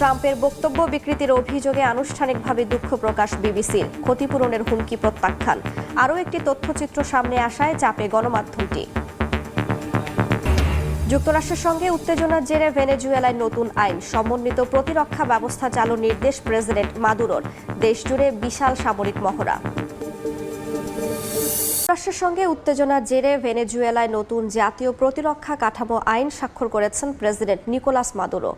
ট্রাম্পের বক্তব্য বিকৃতির অভিযোগে আনুষ্ঠানিকভাবে দুঃখ প্রকাশ বিবিসির। ক্ষতিপূরণের হুমকি প্রত্যাখ্যান। আরও একটি তথ্যচিত্র সামনে আসায় চাপে গণমাধ্যমটি। যুক্তরাষ্ট্রের সঙ্গে উত্তেজনার জেরে ভেনেজুয়েলায় নতুন আইন। সমন্বিত প্রতিরক্ষা ব্যবস্থা চালুর নির্দেশ প্রেসিডেন্ট মাদুরোর। দেশজুড়ে বিশাল সামরিক মহড়া। যুক্তরাষ্ট্রের সঙ্গে উত্তেজনার জেরে ভেনেজুয়েলায় নতুন জাতীয় প্রতিরক্ষা কাঠামো আইন স্বাক্ষর করেছেন প্রেসিডেন্ট নিকোলাস মাদুরো।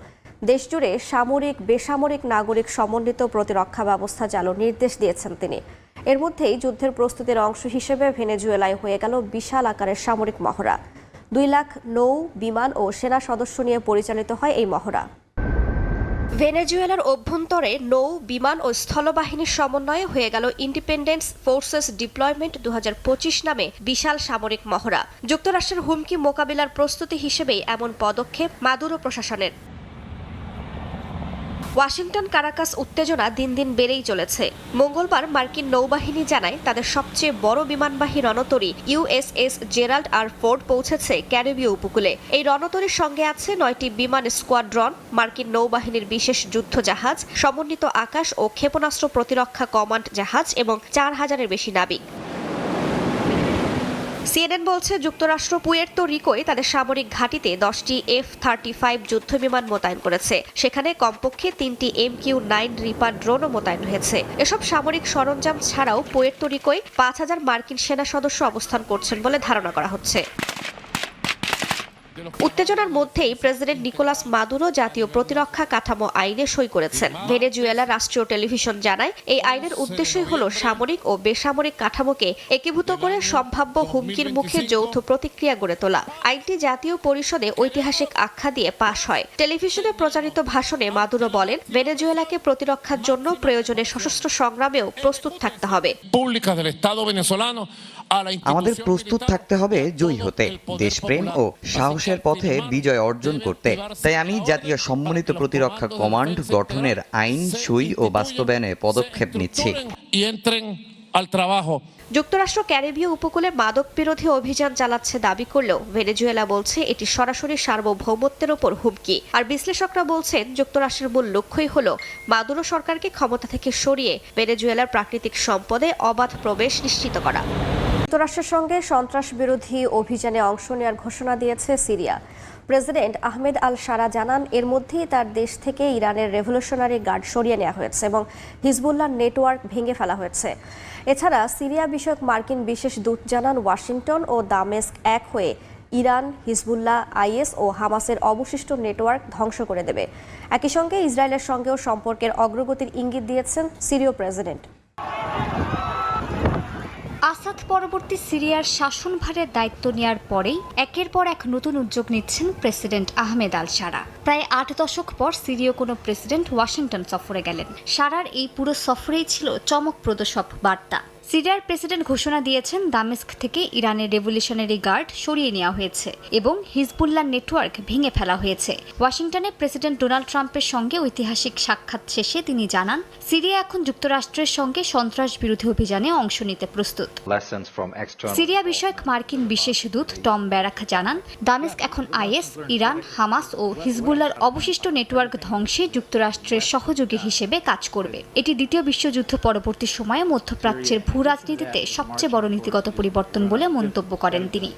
দেশজুড়ে সামরিক, বেসামরিক নাগরিক সমন্বিত প্রতিরক্ষা ব্যবস্থা চালুর নির্দেশ দিয়েছেন তিনি। এর মধ্যেই যুদ্ধের প্রস্তুতির অংশ হিসেবে ভেনেজুয়েলায় হয়ে গেল বিশাল আকারের সামরিক মহড়া। দুই লাখ নৌ, বিমান ও সেনা সদস্য নিয়ে পরিচালিত হয় এই মহড়া। ভেনেজুয়েলার অভ্যন্তরে নৌ, বিমান ও স্থলবাহিনীর সমন্বয়ে হয়ে গেল ইন্ডিপেন্ডেন্স ফোর্সেস ডিপ্লয়মেন্ট দু হাজার পঁচিশ নামে বিশাল সামরিক মহড়া। যুক্তরাষ্ট্রের হুমকি মোকাবিলার প্রস্তুতি হিসেবেই এমন পদক্ষেপ মাদুরো প্রশাসনের। ওয়াশিংটন কারাকাস উত্তেজনা দিন দিন বেড়েই চলেছে। মঙ্গলবার মার্কিন নৌবাহিনী জানায় তাদের সবচেয়ে বড় বিমানবাহী রণতরী ইউএসএস জেরাল্ড আর ফোর্ড পৌঁছেছে ক্যারিবীয় উপকূলে। এই রণতরীর সঙ্গে আছে নয়টি বিমান স্কোয়াড্রন, মার্কিন নৌবাহিনীর বিশেষ যুদ্ধ জাহাজ সমন্বিত আকাশ ও ক্ষেপণাস্ত্র প্রতিরক্ষা কমান্ড জাহাজ এবং চার হাজারের বেশি নাবিক। সিএনএন বলছে, যুক্তরাষ্ট্র পুয়ের্তো রিকোয় তাদের সামরিক ঘাঁটিতে দশটি এফ থার্টি ফাইভ যুদ্ধ বিমান মোতায়েন করেছে। সেখানে কমপক্ষে তিনটি এম কিউ নাইন রিপার ড্রোনও মোতায়েন হয়েছে। এসব সামরিক সরঞ্জাম ছাড়াও পুয়ের্তো রিকোয় পাঁচ হাজার মার্কিন সেনা সদস্য অবস্থান করছেন বলে ধারণা করা হচ্ছে। উত্তেজনার মধ্যেই প্রেসিডেন্ট নিকোলাস মাদুরো জাতীয় প্রতিরক্ষা কাঠামো আইনে সই করেছেন। ভেনেজুয়েলা রাষ্ট্রীয় টেলিভিশন জানায়, এই আইনের উদ্দেশ্যই হল সামরিক ও বেসামরিক কাঠামোকে একীভূত করে সম্ভাব্য হুমকির মুখে যৌথ প্রতিক্রিয়া গড়ে তোলা। আইনটি জাতীয় পরিষদে ঐতিহাসিক আখ্যা দিয়ে পাশ হয়। টেলিভিশনে প্রচারিত ভাষণে মাদুরো বলেন, ভেনেজুয়েলাকে প্রতিরক্ষার জন্য প্রয়োজনে সশস্ত্র সংগ্রামেও প্রস্তুত থাকতে হবে। আমাদের প্রস্তুত থাকতে হবে জয়ী হতে। দেশপ্রেম ও সাহসের পথে বিজয় অর্জন করতে। তাই আমি জাতীয় সম্মিলিত প্রতিরক্ষা কমান্ড গঠনের আইন সই ও বাস্তবায়নে পদক্ষেপ নিচ্ছি। যুক্তরাষ্ট্র ক্যারিবীয় উপকূলে মাদক বিরোধী অভিযান চালাচ্ছে দাবি করলেও ভেনেজুয়েলা বলছে এটি সরাসরি সার্বভৌমত্বের ওপর হুমকি। আর বিশ্লেষকরা বলছেন যুক্তরাষ্ট্রের মূল লক্ষ্যই হল মাদুরো সরকারকে ক্ষমতা থেকে সরিয়ে ভেনেজুয়েলার প্রাকৃতিক সম্পদে অবাধ প্রবেশ নিশ্চিত করা। যুক্তরাষ্ট্রের সঙ্গে সন্ত্রাস বিরোধী অভিযানে অংশ নেওয়ার ঘোষণা দিয়েছে Syria. President Ahmed al Sharaa জানান, এর মধ্যেই তার দেশ থেকে ইরানের রেভলিউশনারি গার্ড সরিয়ে নেওয়া হয়েছে এবং হিজবুল্লাহ নেটওয়ার্ক ভেঙে ফেলা হয়েছে। এছাড়া সিরিয়া বিষয়ক মার্কিন বিশেষ দূত জানান, ওয়াশিংটন ও দামেস্ক এক হয়ে ইরান, হিজবুল্লাহ, আইএস ও হামাসের অবশিষ্ট নেটওয়ার্ক ধ্বংস করে দেবে। একই সঙ্গে ইসরায়েলের সঙ্গেও সম্পর্কের অগ্রগতির ইঙ্গিত দিয়েছেন সিরীয় প্রেসিডেন্ট। আসাদ পরবর্তী সিরিয়ার শাসনভারের দায়িত্ব নেওয়ার পরেই একের পর এক নতুন উদ্যোগ নিচ্ছেন প্রেসিডেন্ট আহমেদ আল সারা প্রায় আট দশক পর সিরীয় কোনো প্রেসিডেন্ট ওয়াশিংটন সফরে গেলেন। সারার এই পুরো সফরেই ছিল চমকপ্রদ সব বার্তা। সিরিয়ার প্রেসিডেন্ট ঘোষণা দিয়েছেন দামেস্ক থেকে ইরানের রেভলিউশনারি গার্ড সরিয়ে নেওয়া হয়েছে এবং হিজবুল্লাহ নেটওয়ার্ক ভেঙে ফেলা হয়েছে। ওয়াশিংটনে প্রেসিডেন্ট ডোনাল্ড ট্রাম্পের সঙ্গে ঐতিহাসিক সাক্ষাৎ শেষে তিনি জানান সিরিয়া এখন যুক্তরাষ্ট্রের সঙ্গে সন্ত্রাস বিরোধী অভিযানে অংশ নিতে প্রস্তুত। সিরিয়া বিষয়ক মার্কিন বিশেষ দূত টম ব্যারাক জানান দামেস্ক এখন আইএস ইরান হামাস ও হিজবুল্লার অবশিষ্ট নেটওয়ার্ক ধ্বংসে যুক্তরাষ্ট্রের সহযোগী হিসেবে কাজ করবে। এটি দ্বিতীয় বিশ্বযুদ্ধ পরবর্তী সময়ে মধ্যপ্রাচ্যের ভূ রাজনীতিতে সবচেয়ে বড় নীতিগত পরিবর্তন বলে মন্তব্য করেন তিনি।